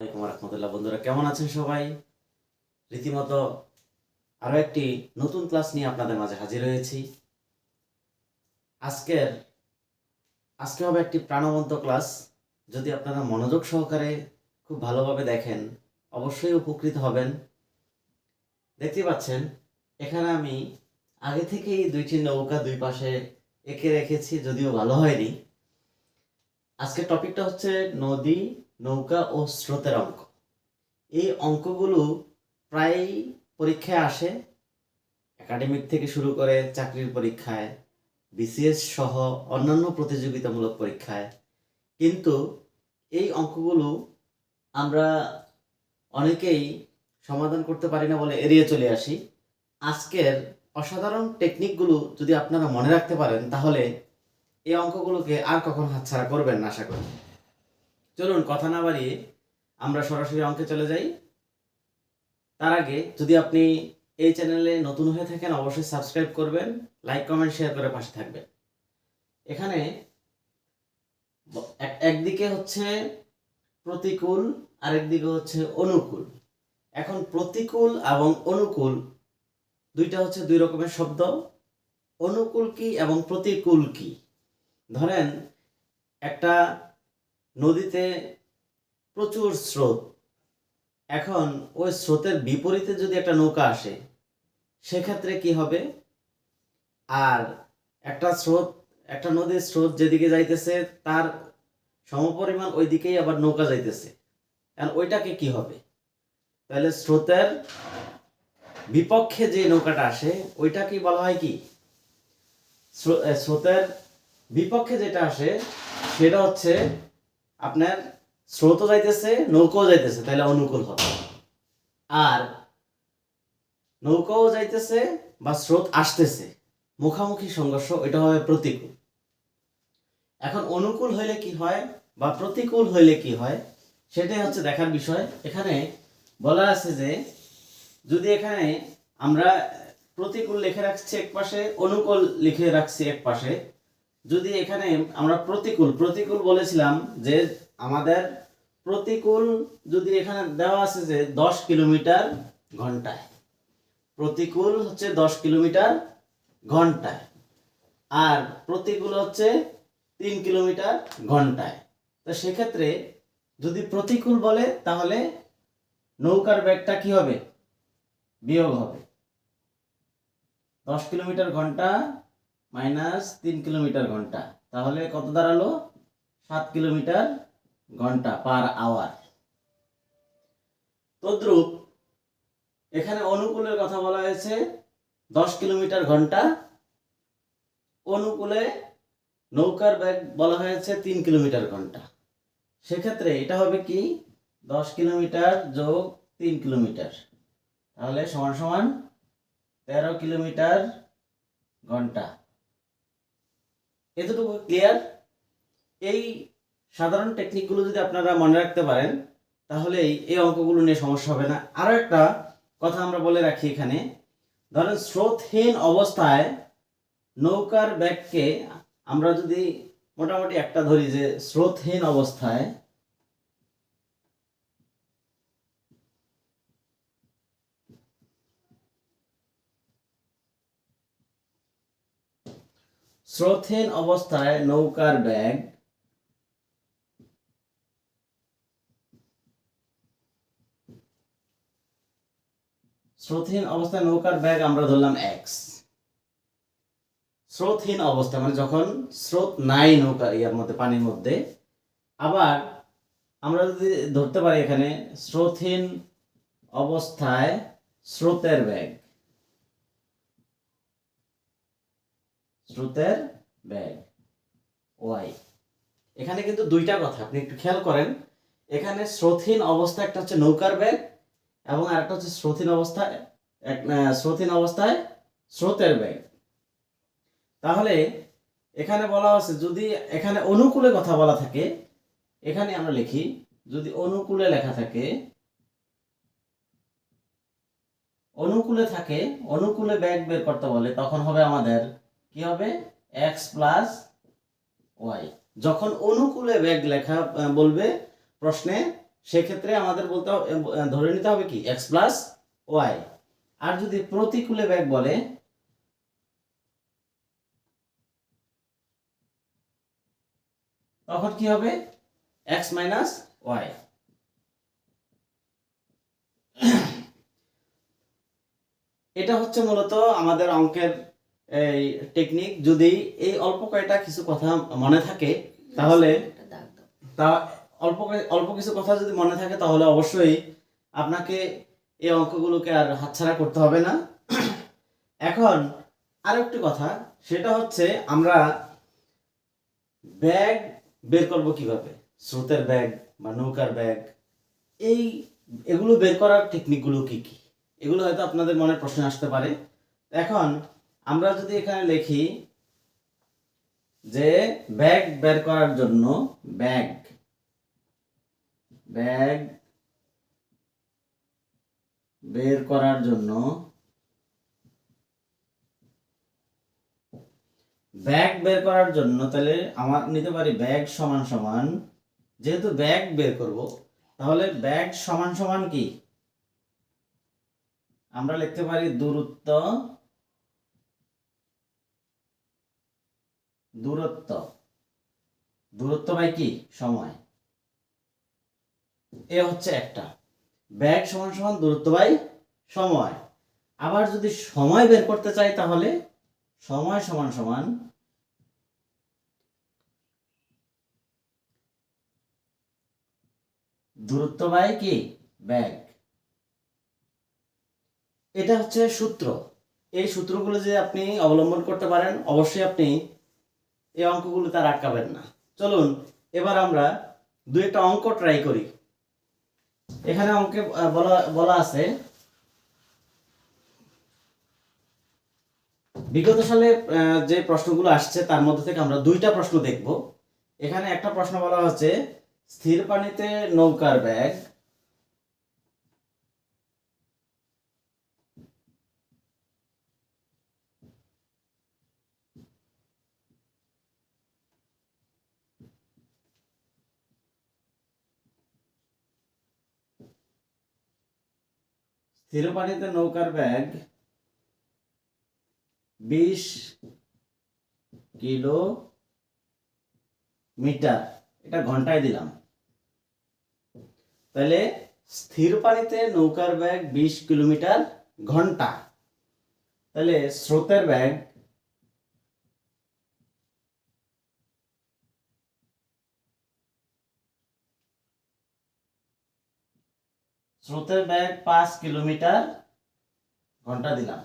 আসসালামাইকুম রহমতুল্লাহ বন্ধুরা, কেমন আছেন সবাই? রীতিমতো আরও একটি নতুন ক্লাস নিয়ে আপনাদের মাঝে হাজির হয়েছি। আজকের, আজকে হবে একটি প্রাণবন্ত ক্লাস। যদি আপনারা মনোযোগ সহকারে খুব ভালোভাবে দেখেন, অবশ্যই উপকৃত হবেন। দেখতে পাচ্ছেন, এখানে আমি আগে থেকেই দুইটি নৌকা দুই পাশে এঁকে রেখেছি, যদিও ভালো হয়নি। আজকের টপিকটা হচ্ছে নদী নৌকা ও স্রোতের অঙ্ক। এই অঙ্কগুলো প্রায়ই পরীক্ষায় আসে। একাডেমিক থেকে শুরু করে চাকরির পরীক্ষায়, বিসিএস সহ অন্যান্য প্রতিযোগিতামূলক পরীক্ষায়। কিন্তু এই অঙ্কগুলো আমরা অনেকেই সমাধান করতে পারি না বলে এড়িয়ে চলে আসি। আজকের অসাধারণ টেকনিকগুলো যদি আপনারা মনে রাখতে পারেন, তাহলে এই অঙ্কগুলোকে আর কখন হাতছাড়া করবেন না, আশা করি। চলুন কথা না বাড়িয়ে আমরা সরাসরি অঙ্কে চলে যাই। তার আগে যদি আপনি এই চ্যানেলে নতুন হয়ে থাকেন, অবশ্যই সাবস্ক্রাইব করবেন, লাইক, কমেন্ট, শেয়ার করে পাশে থাকবেন। এখানে এক- একদিকে হচ্ছে প্রতিকূল, আরেকদিকে হচ্ছে অনুকূল। এখন প্রতিকূল এবং অনুকূল দুইটা হচ্ছে দুই রকমের শব্দ। অনুকূল কি এবং প্রতিকূল কি? ধরেন একটা নদীতে প্রচুর স্রোত। এখন ওই স্রোতের বিপরীতে যদি একটা নৌকা আসে, সেক্ষেত্রে কি হবে? আর একটা স্রোত, একটা নদীর স্রোত যেদিকে যাইতেছে, তার সমপরিমাণ ওই দিকেই আবার নৌকা যাইতেছে। কারণ ওইটাকে কি হবে? তাহলে স্রোতের বিপক্ষে যে নৌকাটা আসে ওইটা কি বলা হয় কি? স্রোতের বিপক্ষে যেটা আসে, সেটা হচ্ছে আপনার স্রোতও যাইতেছে, নৌকাও যাইতেছে তাহলে অনুকূল হবে। আর নৌকাও যাইতেছে বা স্রোত আসতেছে, মুখামুখি সংঘর্ষ, এটা হবে প্রতিকূল। এখন অনুকূল হইলে কি হয় বা প্রতিকূল হইলে কি হয়, সেটাই হচ্ছে দেখার বিষয়। এখানে বলা আছে যে, যদি এখানে আমরা প্রতিকূল লিখে রাখছি এক পাশে, অনুকূল লিখে রাখছি এক পাশে যদি এখানে আমরা প্রতিকূল প্রতিকূল বলেছিলাম যে আমাদের প্রতিকূল যদি এখানে দেওয়া আছে যে দশ কিলোমিটার ঘন্টায়, প্রতিকূল হচ্ছে দশ কিলোমিটার ঘন্টায়, আর প্রতিকূল হচ্ছে তিন কিলোমিটার ঘন্টায়। তো সেক্ষেত্রে যদি প্রতিকূল বলে, তাহলে নৌকার ব্যাগটা কি হবে? বিয়োগ হবে। দশ কিলোমিটার ঘণ্টা মাইনাস তিন কিলোমিটার ঘণ্টা। তাহলে কত দাঁড়াল? সাত কিলোমিটার ঘণ্টা পার আওয়ার। তদ্রূপ এখানে অনুকূলের কথা বলা হয়েছে, দশ কিলোমিটার ঘণ্টা। অনুকূলে নৌকার ব্যাগ বলা হয়েছে তিন কিলোমিটার ঘণ্টা। সেক্ষেত্রে এটা হবে কি? দশ কিলোমিটার যোগ তিন কিলোমিটার। তাহলে সমান সমান তেরো কিলোমিটার ঘণ্টা। এতটুকু ক্লিয়ার এই সাধারণ টেকনিকগুলো যদি আপনারা মনে রাখতে পারেন, তাহলে এই অঙ্কগুলো নিয়ে সমস্যা হবে না। আরও একটা কথা আমরা বলে রাখি এখানে। ধরেন স্রোতহীন অবস্থায় নৌকার ব্যাগকে আমরা যদি মোটামুটি একটা ধরি যে স্রোতহীন অবস্থায় স্রোতহীন অবস্থায় নৌকার ব্যাগ স্রোতহীন অবস্থায় নৌকার ব্যাগ আমরা ধরলাম এক্স স্রোতহীন অবস্থা মানে যখন স্রোত নাই নৌকা ইয়ার মধ্যে, পানির মধ্যে, আবার আমরা যদি ধরতে পারি এখানে, স্রোতহীন অবস্থায় স্রোতের ব্যাগ। স্রোতের ব্যাগ। ওয়াই। এখানে কিন্তু দুইটা কথা, আপনি একটু খেয়াল করেন। এখানে স্রোতহীন অবস্থা, একটা হচ্ছে নৌকার ব্যাগ এবং আরেকটা হচ্ছে স্রোতহীন অবস্থায় এক স্রোতহীন অবস্থায় স্রোতের ব্যাগ। তাহলে এখানে বলা আছে যদি এখানে অনুকূলে কথা বলা থাকে, এখানে আমরা লিখি, যদি অনুকূলে লেখা থাকে, অনুকূলে থাকে, অনুকূলে ব্যাগ বের করতে বলে, তখন হবে আমাদের কি হবে? এক্স প্লাস ওয়াই যখন অনুকূলে ব্যাগ লেখা বলবে প্রশ্নে, সেক্ষেত্রে আমাদের বলতে ধরে নিতে হবে কি? এক্স প্লাস ওয়াই আর যদি প্রতিকূলে ব্যাগ বলে, তখন কি হবে? এক্স মাইনাস ওয়াই এটা হচ্ছে মূলত আমাদের অঙ্কের এই টেকনিক যদি এই অল্প কয়টা কিছু কথা মনে থাকে, তাহলে। তা অল্প অল্প কিছু কথা যদি মনে থাকে, তাহলে অবশ্যই আপনাকে এই অঙ্কগুলোকে আর হাতছাড়া করতে হবে না। এখন আরেকটি কথা, সেটা হচ্ছে আমরা ব্যাগ বের করব কীভাবে? স্রোতের ব্যাগ বা নৌকার ব্যাগ। এই, এগুলো বের করার টেকনিকগুলো কি কি? এগুলো হয়তো আপনাদের মনে প্রশ্ন আসতে পারে। এখন আমরা যদি এখানে লিখি যে ব্যাগ বের করার জন্য ব্যাগ ব্যাগ বের করার জন্য ব্যাগ বের করার জন্য তাহলে আমার নিতে পারি ব্যাগ সমান সমান, যেহেতু ব্যাগ বের করব, তাহলে ব্যাগ সমান সমান কি? আমরা লিখতে পারি দূরত্ব দূরত্ব। দূরত্ব বাই কি? সময়। এ হচ্ছে একটা। ব্যাগ সমান সমান দূরত্ব বাই সময়। আবার যদি সময় বের করতে চাই তাহলে সময় সমান সমান দূরত্ব বাই কি? ব্যাগ। এটা হচ্ছে সূত্র। এই সূত্রগুলো যে আপনি অবলম্বন করতে পারেন, অবশ্যই আপনি এই অঙ্কগুলো তার আটকাবেন না। চলুন, এবার আমরা দু একটা অঙ্ক ট্রাই করি। এখানে অঙ্কে বলা বলা আছে, বিগত সালে যে প্রশ্নগুলো আসছে, তার মধ্যে থেকে আমরা দুইটা প্রশ্ন দেখব। এখানে একটা প্রশ্ন বলা হচ্ছে, স্থির পানিতে নৌকার ব্যাগ স্থির পানিতে নৌকার ব্যাগ বিশ কিলো মিটার। এটা ঘন্টায় দিলাম। তাহলে স্থির পানিতে নৌকার ব্যাগ বিশ কিলোমিটার ঘণ্টা। তাহলে স্রোতের ব্যাগ স্রোতের ব্যাগ পাঁচ কিলোমিটার ঘণ্টা দিলাম।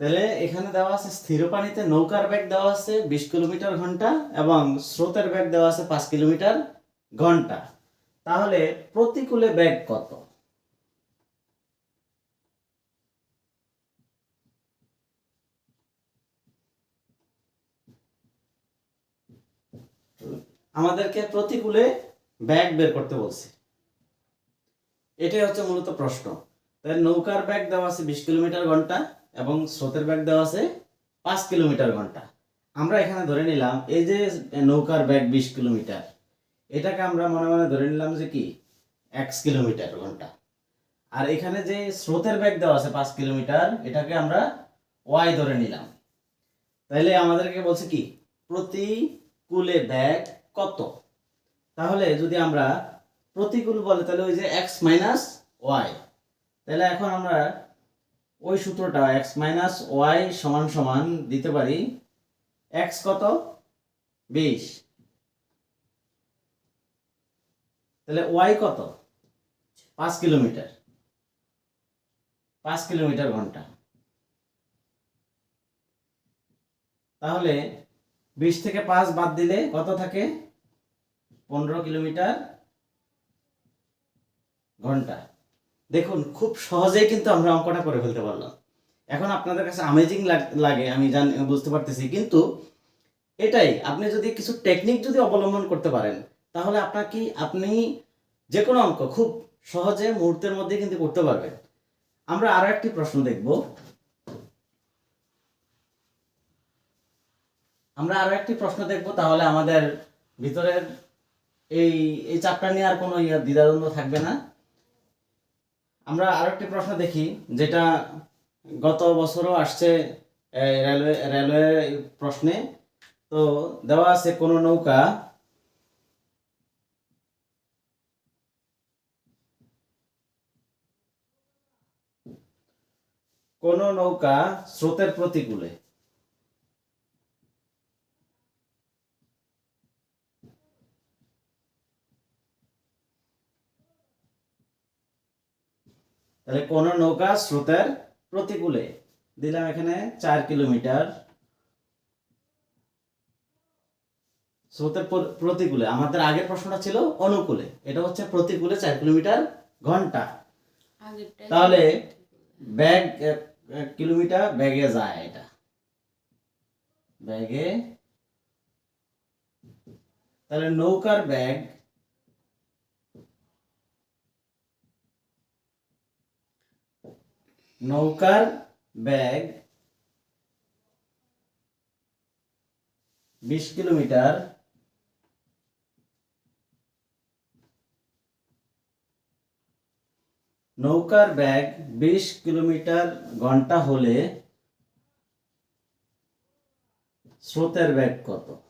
তাহলে এখানে দেওয়া আছে স্থির পানিতে নৌকার ব্যাগ দেওয়া আছে বিশ কিলোমিটার ঘণ্টা এবং স্রোতের ব্যাগ দেওয়া আছে পাঁচ কিলোমিটার ঘণ্টা। তাহলে প্রতিকূলে ব্যাগ কত? আমাদেরকে প্রতিকূলে ব্যাগ বের করতে বলছে। এটাই হচ্ছে মূলত প্রশ্ন। তাই নৌকার ব্যাগ দেওয়া আছে বিশ কিলোমিটার ঘণ্টা এবং স্রোতের ব্যাগ দেওয়া আছে পাঁচ কিলোমিটার ঘণ্টা। আমরা এখানে ধরে নিলাম এই যে নৌকার ব্যাগ বিশ কিলোমিটার, এটাকে আমরা মনে মনে ধরে নিলাম যে কি? এক্স কিলোমিটার ঘণ্টা। আর এখানে যে স্রোতের ব্যাগ দেওয়া আছে পাঁচ কিলোমিটার, এটাকে আমরা ওয়াই ধরে নিলাম। তাহলে আমাদেরকে বলছে কি? প্রতি কুলে ব্যাগ কত? তাহলে যদি আমরা প্রতিকূল বলে, তাহলে ওই যে এক্স মাইনাস ওয়াই তাহলে এখন আমরা ওই সূত্রটা এক্স মাইনাস ওয়াই সমান সমান দিতে পারি এক্স কত? বিশ। তাহলে ওয়াই কত? পাঁচ কিলোমিটার। পাঁচ কিলোমিটার ঘণ্টা। তাহলে বিশ থেকে পাঁচ বাদ দিলে কত থাকে? পনেরো কিলোমিটার। ঘণ্টা। দেখুন, খুব সহজেই কিন্তু আমরা অঙ্কটা করে ফেলতে পারলাম। এখন আপনাদের কাছে আমেজিং লাগে আমি জান, বুঝতে পারতেছি, কিন্তু এটাই, আপনি যদি কিছু টেকনিক যদি অবলম্বন করতে পারেন, তাহলে আপনার কি আপনি যে কোনো অঙ্ক খুব সহজে মুহূর্তের মধ্যে কিন্তু করতে পারবেন। আমরা আরও একটি প্রশ্ন দেখব। আমরা আরও একটি প্রশ্ন দেখব, তাহলে আমাদের ভিতরের এই এই চাপটা নিয়ে আর কোনো ইয়া দ্বিধাদ্বন্দ্ব থাকবে না। আমরা আরেকটি প্রশ্ন দেখি, যেটা গত বছরও আসছে রেলওয়ে রেলওয়ে প্রশ্নে। তো দেওয়া আছে কোন নৌকা। কোন নৌকা স্রোতের প্রতিকূলে। তাহলে কোন নৌকা স্রোতের প্রতিকূলে। দিলাম এখানে চার কিলোমিটার। স্রোতের প্রতিকূলে। আমাদের আগের প্রশ্নটা ছিল অনুকূলে। এটা হচ্ছে প্রতিকূলে চার কিলোমিটার ঘণ্টা। তাহলে ব্যাগ কিলোমিটার ব্যাগে যায় এটা। ব্যাগে। তাহলে নৌকার ব্যাগ নৌকার ব্যাগ বিশ কিলোমিটার। নৌকার ব্যাগ বিশ কিলোমিটার ঘণ্টা হলে স্রোতের ব্যাগ কত?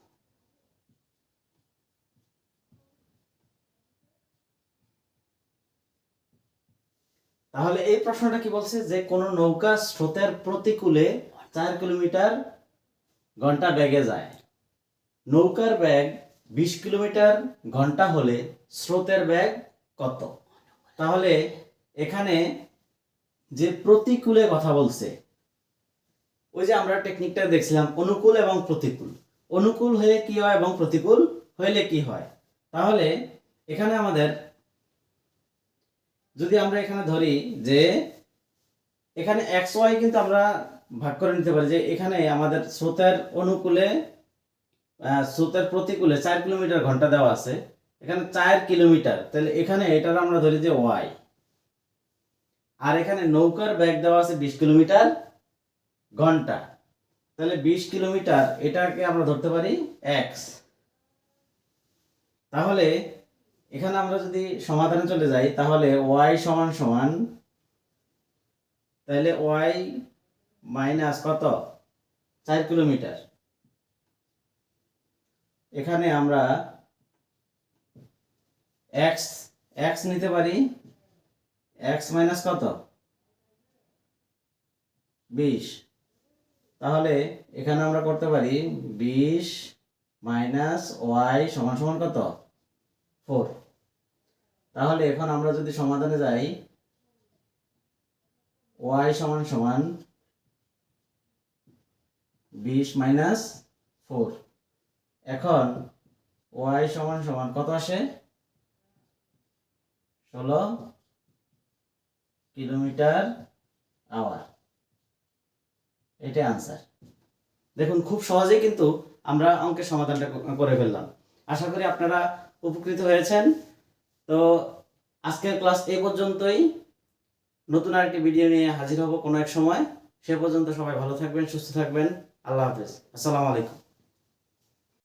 তাহলে এই প্রশ্নটা কি বলছে যে কোন নৌকা স্রোতের প্রতিকূলে চার কিলোমিটার ঘণ্টা ব্যাগে যায়? নৌকার ব্যাগ বিশ কিলোমিটার ঘণ্টা হলে স্রোতের ব্যাগ কত? তাহলে এখানে যে প্রতিকূলে কথা বলছে, ওই যে আমরা টেকনিকটা দেখছিলাম, অনুকূল এবং প্রতিকূল। অনুকূল হয়ে কি হয় এবং প্রতিকূল হইলে কি হয়? তাহলে এখানে আমাদের যদি আমরা এখানে ধরি যে এখানে এক্স ওয়াই কিন্তু আমরা ভাগ করে নিতে পারি যে এখানে আমাদের স্রোতের অনুকূলে স্রোতের প্রতিকূলে চার কিলোমিটার ঘণ্টা দেওয়া আছে। এখানে চার কিলোমিটার, তাহলে এখানে এটার আমরা ধরি যে ওয়াই আর এখানে নৌকার ব্যাগ দেওয়া আছে বিশ কিলোমিটার ঘণ্টা। তাহলে বিশ কিলোমিটার এটাকে আমরা ধরতে পারি এক্স তাহলে এখানে আমরা যদি সমাধানে চলে যাই, তাহলে ওয়াই সমান সমান তাহলে ওয়াই মাইনাস কত? চার কিলোমিটার। এখানে আমরা এক্স এক্স নিতে পারি। এক্স মাইনাস কত? বিশ। তাহলে এখানে আমরা করতে পারি বিশ মাইনাস ওয়াই সমান সমান কত? ফোর তাহলে এখন আমরা যদি সমাধানে যাই ওয়াই সমান সমান বিশ মাইনাস ফোর। এখন ওয়াই সমান সমান কত আসে? ষোলো কিলোমিটার আওয়ার। এটাই আনসার দেখুন, খুব সহজেই কিন্তু আমরা অঙ্কের সমাধানটা করে ফেললাম। আশা করি আপনারা উপকৃত হয়েছেন। তো আজকের ক্লাস এই পর্যন্তই। নতুন আরেকটি ভিডিও নিয়ে হাজির হব কোনো এক সময়। সে পর্যন্ত সবাই ভালো থাকবেন, সুস্থ থাকবেন। আল্লাহ হাফেজ। আসসালামু আলাইকুম।